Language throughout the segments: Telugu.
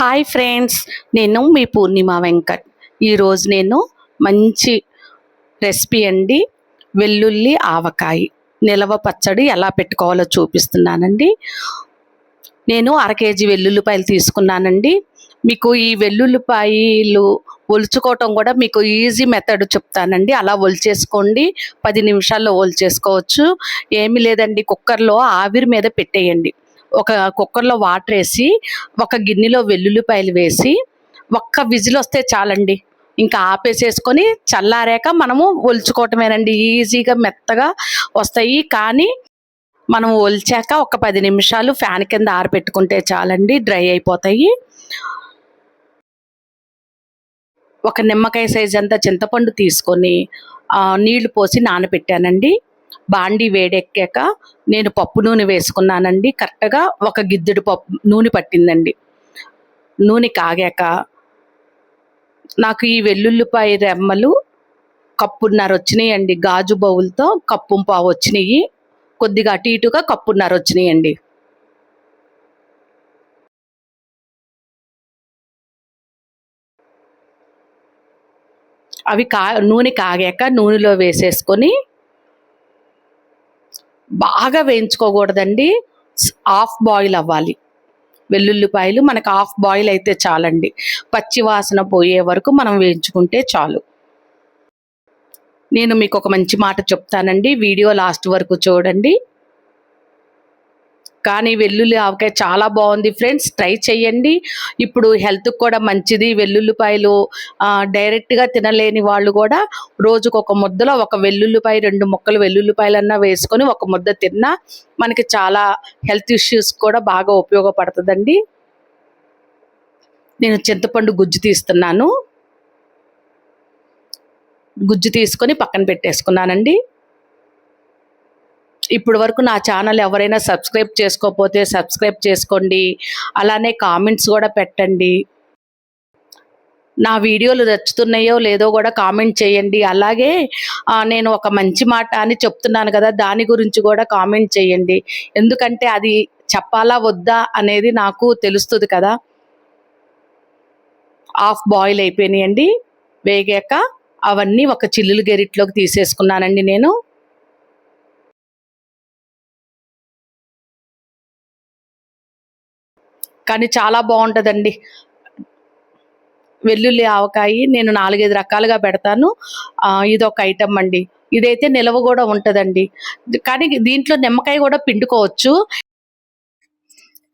హాయ్ ఫ్రెండ్స్ నేను మీ పూర్ణిమ వెంకట్. ఈరోజు నేను మంచి రెసిపీ అండి వెల్లుల్లి ఆవకాయ. నిలవ పచ్చడి ఎలా పెట్టుకోవాలో చూపిస్తున్నానండి. నేను అర కేజీ వెల్లుల్లిపాయలు తీసుకున్నానండి. మీకు ఈ వెల్లుల్లిపాయలు ఒలుచుకోవటం కూడా మీకు ఈజీ మెథడ్ చెప్తానండి. అలా ఒలిచేసుకోండి పది నిమిషాల్లో ఒలిచేసుకోవచ్చు. ఏమీ లేదండి కుక్కర్లో ఆవిరి మీద పెట్టేయండి. ఒక కుక్కర్లో వాటర్ వేసి ఒక గిన్నెలో వెల్లుల్లిపాయలు వేసి ఒక్క విజిల్ వస్తే చాలండి. ఇంకా ఆపేసేసుకొని చల్లారాక మనము ఒలుచుకోవటమేనండి. ఈజీగా మెత్తగా వస్తాయి. కానీ మనం ఒలిచాక ఒక పది నిమిషాలు ఫ్యాన్ కింద ఆరబెట్టుకుంటే చాలండి. డ్రై అయిపోతాయి. ఒక నిమ్మకాయ సైజ్ అంతా చింతపండు తీసుకొని నీళ్ళు పోసి నానబెట్టానండి బాండి వేడెక్కాక నేను పప్పు నూనె వేసుకున్నానండి. కరెక్ట్గా ఒక గిద్దెడు పప్పు నూనె పట్టిందండి. నూనె కాగాక నాకు ఈ వెల్లుల్లిపాయ రెమ్మలు కప్పున్నర వచ్చినాయండి. గాజు బౌల్తో కప్పు పావు వచ్చినాయి. కొద్దిగా అటు ఇటుగా కప్పున్నర వచ్చినాయండి. అవి కా నూనె కాగాక నూనెలో వేసేసుకొని బాగా వేయించుకోకూడదండి. హాఫ్ బాయిల్ అవ్వాలి. వెల్లుల్లిపాయలు మనకు హాఫ్ బాయిల్ అయితే చాలండి. పచ్చి వాసన పోయే వరకు మనం వేయించుకుంటే చాలు. నేను మీకు ఒక మంచి మాట చెప్తానండి. వీడియో లాస్ట్ వరకు చూడండి. కానీ వెల్లుల్లి ఆవకాయ చాలా బాగుంది. ఫ్రెండ్స్ ట్రై చేయండి ఇప్పుడు హెల్త్కి కూడా మంచిది. వెల్లుల్లిపాయలు డైరెక్ట్గా తినలేని వాళ్ళు కూడా రోజుకు ఒక ముద్దలో ఒక వెల్లుల్లిపాయ రెండు ముక్కలు వెల్లుల్లిపాయలన్నా వేసుకొని ఒక ముద్ద తిన్నా మనకి చాలా హెల్త్ ఇష్యూస్ కూడా బాగా ఉపయోగపడుతుందండి. నేను చింతపండు గుజ్జు తీస్తున్నాను. గుజ్జు తీసుకొని పక్కన పెట్టేసుకున్నానండి. ఇప్పుడు వరకు నా ఛానల్ ఎవరైనా సబ్స్క్రైబ్ చేసుకోకపోతే సబ్స్క్రైబ్ చేసుకోండి. అలానే కామెంట్స్ కూడా పెట్టండి. నా వీడియోలు నచ్చుతున్నాయో లేదో కూడా కామెంట్ చేయండి. అలాగే నేను ఒక మంచి మాట అని చెప్తున్నాను కదా దాని గురించి కూడా కామెంట్ చేయండి. ఎందుకంటే అది చెప్పాలా వద్దా అనేది నాకు తెలుస్తుంది కదా. హాఫ్ బాయిల్ అయిపోయినాయండి. వేగాక అవన్నీ ఒక చిల్లులు గెరిట్లోకి తీసేసుకున్నానండి నేను. కానీ చాలా బాగుంటుందండి. వెల్లుల్లి ఆవకాయ నేను నాలుగైదు రకాలుగా పెడతాను. ఇది ఒక ఐటమ్ అండి. ఇదైతే నిలవ కూడా ఉంటుందండి. కానీ దీంట్లో నిమ్మకాయ కూడా పిండుకోవచ్చు.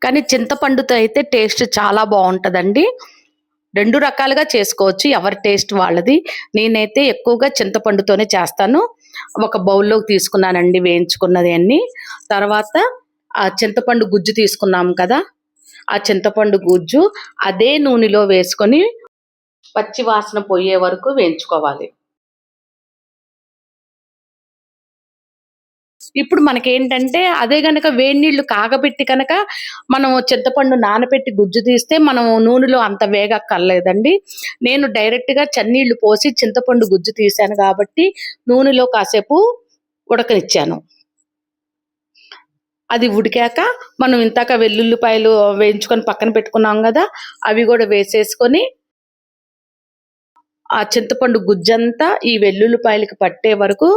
కానీ చింతపండుతో అయితే టేస్ట్ చాలా బాగుంటుందండి. రెండు రకాలుగా చేసుకోవచ్చు. ఎవరి టేస్ట్ వాళ్ళది. నేనైతే ఎక్కువగా చింతపండుతోనే చేస్తాను. ఒక బౌల్లోకి తీసుకున్నానండి వేయించుకున్నది అన్ని. తర్వాత ఆ చింతపండు గుజ్జు తీసుకున్నాం కదా. ఆ చింతపండు గుజ్జు అదే నూనెలో వేసుకొని పచ్చి వాసన పోయే వరకు వేయించుకోవాలి. ఇప్పుడు మనకేంటంటే అదే గనక వేడి నీళ్ళు కాగబెట్టి కనుక మనం చింతపండు నానబెట్టి గుజ్జు తీస్తే మనం నూనెలో అంత వేగ కలలేదండి నేను డైరెక్ట్గా చన్నీళ్ళు పోసి చింతపండు గుజ్జు తీసాను కాబట్టి నూనెలో కాసేపు ఉడకనిచ్చాను. అది ఉడికాక మనం ఇంతాక వెల్లుల్లిపాయలు వేయించుకొని పక్కన పెట్టుకున్నాం కదా అవి కూడా వేసేసుకొని ఆ చింతపండు గుజ్జంతా ఈ వెల్లుల్లిపాయలకి పట్టే వరకు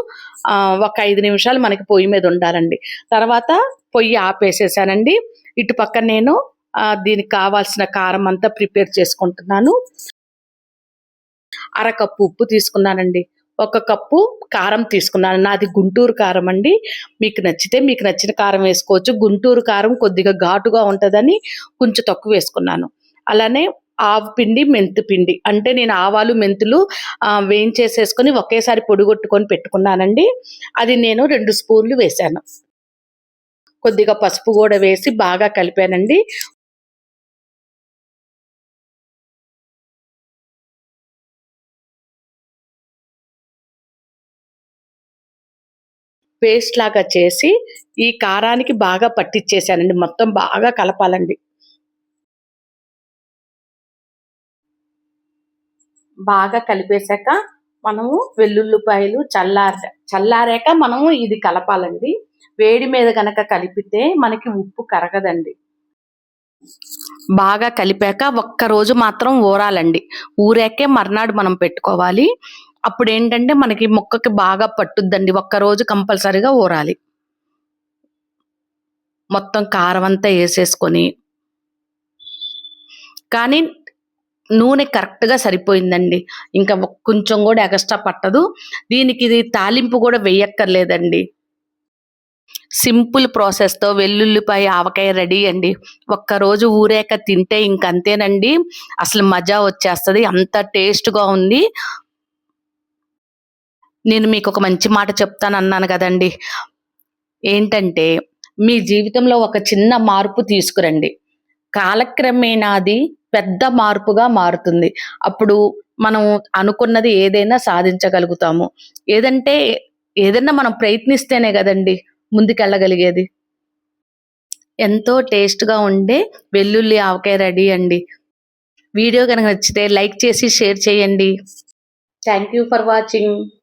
ఒక ఐదు నిమిషాలు మనకి పొయ్యి మీద ఉండాలండి. తర్వాత పొయ్యి ఆపేసేసానండి. ఇటు పక్కన నేను దీనికి కావాల్సిన కారం అంతా ప్రిపేర్ చేసుకుంటున్నాను. అరకప్పు ఉప్పు తీసుకున్నానండి. ఒక కప్పు కారం తీసుకున్నాను. నాది గుంటూరు కారం అండి. మీకు నచ్చితే మీకు నచ్చిన కారం వేసుకోవచ్చు. గుంటూరు కారం కొద్దిగా ఘాటుగా ఉంటుందని కొంచెం తక్కువ వేసుకున్నాను. అలానే ఆవు పిండి మెంతు పిండి. అంటే నేను ఆవాలు మెంతులు వేయించేసేసుకొని ఒకేసారి పొడిగొట్టుకొని పెట్టుకున్నానండి. అది నేను రెండు స్పూన్లు వేశాను. కొద్దిగా పసుపు కూడా వేసి బాగా కలిపానండి. పేస్ట్ లాగా చేసి ఈ కారానికి బాగా పట్టించేసానండి మొత్తం బాగా కలపాలండి. బాగా కలిపేశాక మనము వెల్లుల్లిపాయలు చల్లార చల్లారాక మనము ఇది కలపాలండి. వేడి మీద కనుక కలిపితే మనకి ఉప్పు కరగదండి. బాగా కలిపాక ఒక్క రోజు మాత్రం ఊరాలండి. ఊరాకే మర్నాడు మనం పెట్టుకోవాలి. అప్పుడు ఏంటంటే మనకి ముక్కకి బాగా పట్టుద్దండి. ఒక్క రోజు కంపల్సరీగా ఊరాలి. మొత్తం కారం అంతా వేసేసుకొని. కానీ నూనె కరెక్ట్గా సరిపోయిందండి. ఇంకా కొంచెం కూడా ఎక్స్ట్రా పట్టదు. దీనికి ఇది తాలింపు కూడా వేయక్కర్లేదండి. సింపుల్ ప్రాసెస్తో వెల్లుల్లిపాయ ఆవకాయ రెడీ అండి. ఒక్కరోజు ఊరేక తింటే ఇంకంతేనండి. అసలు మజా వచ్చేస్తుంది. అంత టేస్ట్గా ఉంది. నేను మీకు ఒక మంచి మాట చెప్తాను అన్నాను కదండి. ఏంటంటే మీ జీవితంలో ఒక చిన్న మార్పు తీసుకురండి. కాలక్రమేణా అది పెద్ద మార్పుగా మారుతుంది. అప్పుడు మనం అనుకున్నది ఏదైనా సాధించగలుగుతాము. ఏదంటే ఏదైనా మనం ప్రయత్నిస్తేనే కదండి ముందుకెళ్ళగలిగేది. ఎంతో టేస్ట్గా ఉండే వెల్లుల్లి ఆవకాయ రెడీ అండి. వీడియో కనుక నచ్చితే లైక్ చేసి షేర్ చేయండి. Thank you for watching.